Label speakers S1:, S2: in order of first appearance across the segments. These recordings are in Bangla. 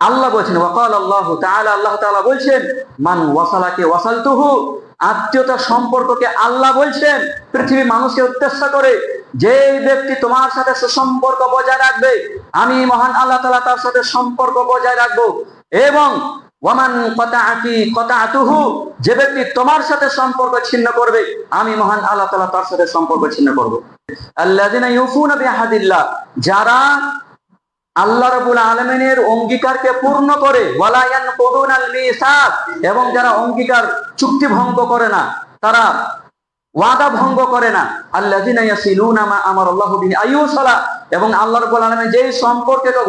S1: আল্লাহ বলছেন, ওয়াকাল আল্লাহ তাআলা আল্লাহ তাআলা বলছেন, মান ওয়াসালাকে ওয়াসালতুহু আত্মীয়তা সম্পর্ককে আল্লাহ বলছেন, পৃথিবী মানুষকে উদ্দেশ্য করে যে ব্যক্তি তোমার সাথে সুসম্পর্ক বজায় রাখবে, আমি মহান আল্লাহ তাআলা তার সাথে সম্পর্ক বজায় রাখব এবং ওয়ামান কতাআতি কতাআতুহু যে ব্যক্তি তোমার সাথে সম্পর্ক ছিন্ন করবে, আমি মহান আল্লাহ তাআলা তার সাথে সম্পর্ক ছিন্ন করব। আল্লাযিনা ইউফুনা যারা আল্লাহ রাব্বুল আলামিনের অঙ্গীকারকে পূর্ণ করে এবং যারা অঙ্গীকার চুক্তি ভঙ্গ করে না, তারা ওয়াদা ভঙ্গ করে না। আমার এবং আল্লাহ আলামিন যেই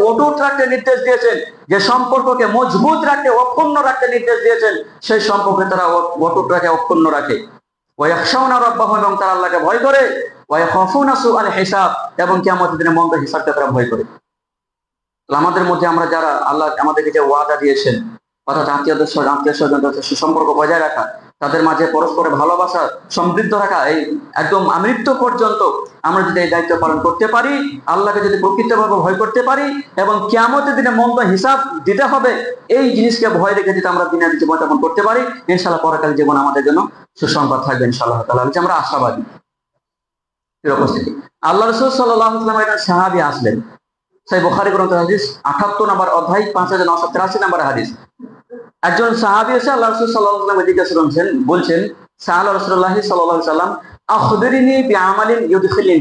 S1: অটুট রাখতে নির্দেশ দিয়েছেন, যে সম্পর্ককে মজবুত রাখতে, অক্ষুণ্ণ রাখতে নির্দেশ দিয়েছেন, সেই সম্পর্কে তারা অটুট রাখে। অক্ষুণ্ণ রাখে এবং তারা আল্লাহকে ভয় করে। হিসাব, এবং কিয়ামতের দিনে মন্দ হিসাবকে তারা ভয় করে। আমাদের মধ্যে আমরা যারা আল্লাহ আমাদেরকে যে ওয়াদা দিয়েছেন, অর্থাৎ আত্মীয় স্বজনদের সাথে সুসম্পর্ক বজায় রাখা, তাদের মাঝে পরস্পরের ভালোবাসা সমৃদ্ধ রাখা, এই একদম মৃত্যু পর্যন্ত আমরা যদি এই দায়িত্ব পালন করতে পারি, আল্লাহকে যদি প্রকৃতভাবে ভয় করতে পারি এবং কিয়ামতের দিনে মন্দ হিসাব দিতে হবে, এই জিনিসকে ভয় রেখে যদি আমরা দিনের জীবন যাপন করতে পারি ইনশাল্লাহ পরকাল জীবন আমাদের জন্য সুসংবাদ থাকবে ইনশাল্লাহ হচ্ছে আমরা আশাবাদী। উপস্থিতি। আল্লাহ রসুল সাল্লাহ সাহাবি আসলেন। সেই বোখারি গ্রন্থ হাদিস আঠাত্তর নম্বর অধ্যায়, পাঁচ হাজার নশো তিরাশি নম্বর হাদিস। একজন সাহাবি এসে আল্লাহ রসুল সাল্লাহ জিজ্ঞাসা করছেন বলছেন সাহাল রসুল্লাহ সাল্লাহ সাল্লাম বিআমালিন ইউদখিলিন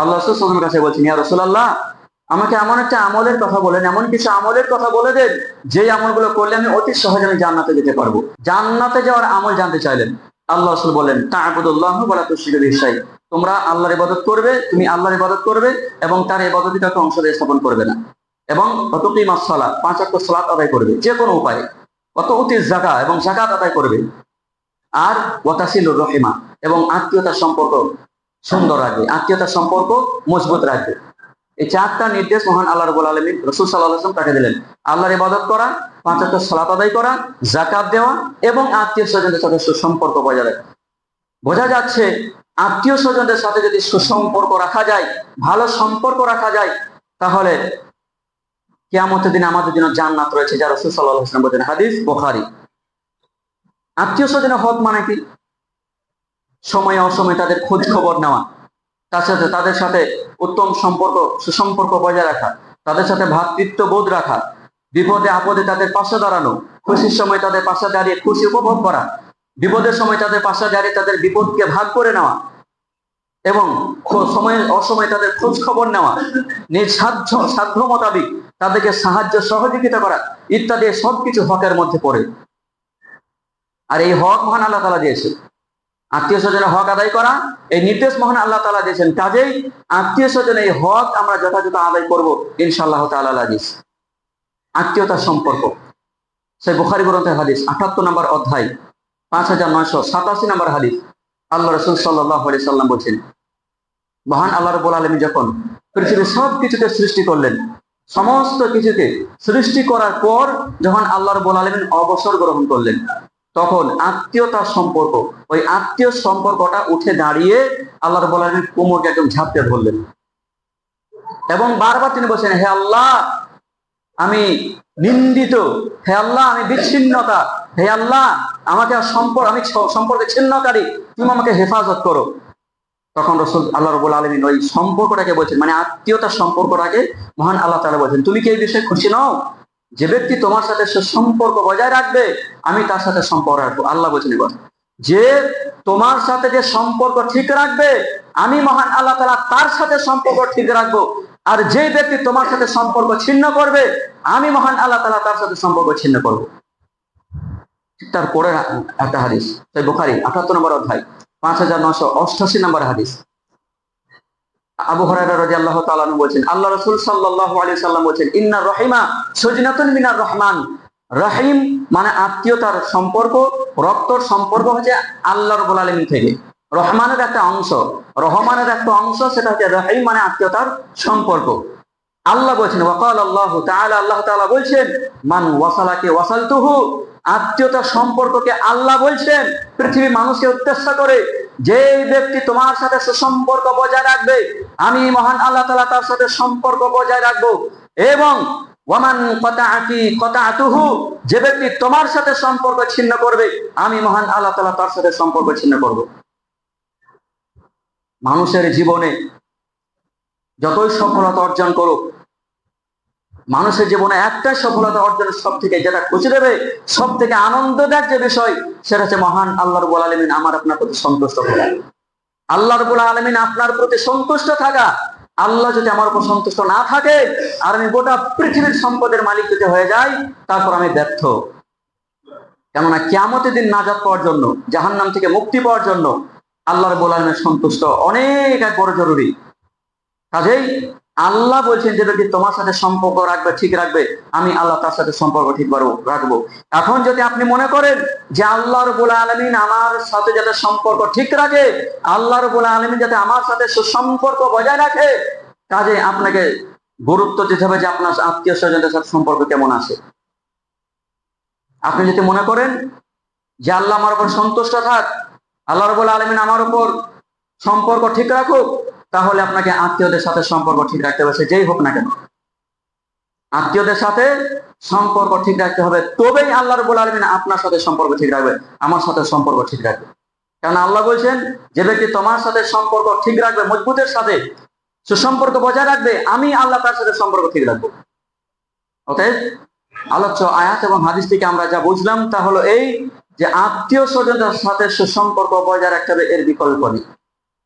S1: আল্লাহ রসুল কাছে বলছেন, ইয়া আমাকে এমন একটা আমলের কথা বলেন, এমন কিছু আমলের কথা বলে দেন যে আমলগুলো করলে আমি অতি সহজে আমি জান্নাতে যেতে পারব। জান্নাতে যাওয়ার আমল জানতে চাইলেন। আল্লাহ রসুল বলেন ওয়া তুশরিকু বিহি শাই তোমরা আল্লাহর ইবাদত করবে, তুমি আল্লাহর ইবাদত করবে এবং তার ইবাদতে অংশ দিয়ে স্থাপন করবে না। এবং অতকি মাসালা পাঁচ ওয়াক্ত সালাত আদায় করবে, যে কোনো উপায়ে। কত অতি জাকা এবং জাকাত আদায় করবে। আর ওয়াতাসিলুর রহিমা এবং আত্মীয়তার সম্পর্ক সুন্দর রাখবে, আত্মীয়তার সম্পর্ক মজবুত রাখবে। এই চারটা নির্দেশ মহান আল্লাহ রবুল আলমী রসুল সাল্লাহ আসলাম তাকে দিলেন। আল্লাহর ইবাদত করা পাঁচ ওয়াক্ত সালাত আদায় করা জাকাত দেওয়া এবং আত্মীয় স্বজনদের সাথে সুসম্পর্ক বজায় রাখা। বোঝা যাচ্ছে, আত্মীয় স্বজনদের সাথে যদি সুসম্পর্ক রাখা যায়, ভালো সম্পর্ক রাখা যায়, তাহলে কেয়ামতের দিনে আমাদের জন্য জান্নাত রয়েছে যা রসুল বলছেন, হাদিস বোখারি। আত্মীয় স্বজনের হক মানে কি? সময় অসময়ে তাদের খোঁজ খবর নেওয়া, তার সাথে তাদের সাথে উত্তম সম্পর্ক, সুসম্পর্ক বজায় রাখা, তাদের সাথে ভ্রাতৃত্ব বোধ রাখা বিপদে আপদে তাদের পাশে দাঁড়ানো, খুশির সময় তাদের পাশে দাঁড়িয়ে খুশি উপভোগ করা, বিপদের সময় তাদের পাশে দাঁড়িয়ে তাদের বিপদকে ভাগ করে নেওয়া এবং সময়ে, অসময়ে তাদের খোঁজ খবর নেওয়া, নিজ সাধ্য সাধ্য মোতাবিক তাদেরকে সাহায্য সহযোগিতা করা ইত্যাদি সবকিছু হকের মধ্যে পড়ে। আর এই হক মহান আল্লাহ তালা দিয়েছে। আত্মীয় স্বজনের হক আদায় করা, এই নির্দেশ মহান আল্লাহ তালা দিয়েছেন। কাজেই আত্মীয় স্বজন এই হক আমরা যথাযথ আদায় করব, ইনশাআল্লাহ তাআলা আজিজ। আত্মীয়তার সম্পর্ক। সেই বুখারি গ্রন্থের হাদিস আঠাত্তর নম্বর অধ্যায়, পাঁচ হাজার নয়শো সাতাশি নম্বর হাদিস। আল্লাহ রসুল সাল্লাহ সাল্লাম বলছেন, মহান আল্লাহ রবুল আলমী যখন পৃথিবীর সব কিছুকে সৃষ্টি করলেন, সমস্ত কিছুকে সৃষ্টি করার পর যখন আল্লাহ রবুল আলমিন অবসর গ্রহণ করলেন, তখন আত্মীয়তার সম্পর্ক, ওই আত্মীয় সম্পর্কটা উঠে দাঁড়িয়ে আল্লাহ রবুল আলমিন কোমরকে একদম ঝাঁপতে ধরলেন। এবং বারবার তিনি বলছেন, হে আল্লাহ আমি নিন্দিত। হে আল্লাহ, আমি বিচ্ছিন্নতা। হে আল্লাহ, আমাকে সম্পর্ক আমি সম্পর্কে ছিন্নকারী। তুমি আমাকে হেফাজত করো। তখন রসুল আল্লাহ রবুল আলমিন ওই সম্পর্কটাকে বলছেন মানে আত্মীয়তার সম্পর্কটাকে মহান আল্লাহ তালা বলছেন, তুমি কি এই বিষয়ে খুশি নও? যে ব্যক্তি তোমার সাথে সে সম্পর্ক বজায় রাখবে, আমি তার সাথে সম্পর্ক রাখব। আল্লাহ বলছেন এবার, যে তোমার সাথে যে সম্পর্ক ঠিক রাখবে, আমি মহান আল্লাহ তালা তার সাথে সম্পর্ক ঠিক রাখব। আর যে ব্যক্তি তোমার সাথে সম্পর্ক ছিন্ন করবে, আমি মহান আল্লাহ তালা তার সাথে সম্পর্ক ছিন্ন করব। তারপরে একটা হাদিস, সেই বুখারি, আঠাত্তর নম্বর অধ্যায়, পাঁচ হাজার নশো অষ্টাশি নম্বর হাদিস। আবু রাদিয়াল্লাহু তাআলা আনহু বলছেন, আল্লাহ রাসূল সাল্লাল্লাহু আলাইহি সাল্লাম বলছেন, ইন্না রহিমা সজনাতুন মিনার রহমান। রহিম মানে আত্মীয়তার সম্পর্ক, রক্তর সম্পর্ক হচ্ছে আল্লাহ আলামিন থেকে। রহমানের একটা অংশ। রহমানের একটা অংশ সেটা হচ্ছে রহিম মানে আত্মীয়তার সম্পর্ক। আল্লাহ বলছেন, ওয়াকাল আল্লাহ তাআলা আল্লাহ তাআলা বলছেন, মান ওয়াসালাকে ওয়াসালতুহু আত্মীয়তার সম্পর্ককে আল্লাহ বলছেন পৃথিবী মানুষকে উদ্দেশ্য করে, যে ব্যক্তি তোমার সাথে সুসম্পর্ক বজায় রাখবে, আমি মহান আল্লাহ তাআলা তার সাথে সম্পর্ক বজায় রাখব এবং ওয়ামান কতাআকি কতাআতুহু যে ব্যক্তি তোমার সাথে সম্পর্ক ছিন্ন করবে, আমি মহান আল্লাহ তাআলা তার সাথে সম্পর্ক ছিন্ন করব। মানুষের জীবনে যতই সফলতা অর্জন করুক, মানুষের জীবনে একটাই সফলতা অর্জনের সব থেকে যেটা খুশি দেবে সব থেকে আনন্দদায়ক যে বিষয়, সেটা হচ্ছে মহান আল্লাহ রবুল আলমিন আমার আপনার প্রতি সন্তুষ্ট থাকা। আল্লাহ রবুল আলমিন আপনার প্রতি সন্তুষ্ট থাকা। আল্লাহ যদি আমার উপর সন্তুষ্ট না থাকে, আর আমি গোটা পৃথিবীর সম্পদের মালিক যদি হয়ে যাই, তারপর আমি ব্যর্থ। কেননা কেমতের দিন নাজাত পাওয়ার জন্য, জাহান্নাম থেকে মুক্তি পাওয়ার জন্য আল্লাহ রবুল আলমের সন্তুষ্ট। অনেক এক বড় জরুরি। কাজেই আল্লাহ বলছেন যে ব্যক্তি তোমার সাথে সম্পর্ক রাখবে, ঠিক রাখবে, আমি আল্লাহ তার সাথে সম্পর্ক ঠিক রাখব। এখন যদি আপনি মনে করেন যে আল্লাহ রবুল আলমিন আমার সাথে যাতে সম্পর্ক ঠিক রাখে, আল্লাহ রবুল আলমিন যাতে আমার সাথে সুসম্পর্ক বজায় রাখে, কাজে আপনাকে গুরুত্ব দিতে হবে যে আপনার আত্মীয় স্বজনদের সাথে সম্পর্ক কেমন আছে। আপনি যদি মনে করেন যে আল্লাহ আমার উপর সন্তুষ্ট থাক আল্লাহ রবুল আলমিন আমার উপর সম্পর্ক ঠিক রাখুক, তাহলে আপনাকে আত্মীয়দের সাথে সম্পর্ক ঠিক রাখতে হবে, সে যেই হোক না কেন। আত্মীয়দের সাথে সম্পর্ক ঠিক রাখতে হবে, তবেই আল্লাহ রবুল আলমিন আপনার সাথে সম্পর্ক ঠিক রাখবে, আমার সাথে সম্পর্ক ঠিক রাখবে। কারণ আল্লাহ বলছেন, যে ব্যক্তি তোমার সাথে সম্পর্ক ঠিক রাখবে, মজবুতের সাথে সুসম্পর্ক বজায় রাখবে, আমি আল্লাহ তার সাথে সম্পর্ক ঠিক রাখব। অতএব আলোচ্য আয়াত এবং হাদিস থেকে আমরা যা বুঝলাম, তা হলো এই যে আত্মীয় স্বজনদের সাথে সুসম্পর্ক বজায় রাখতে হবে এর বিকল্প নেই।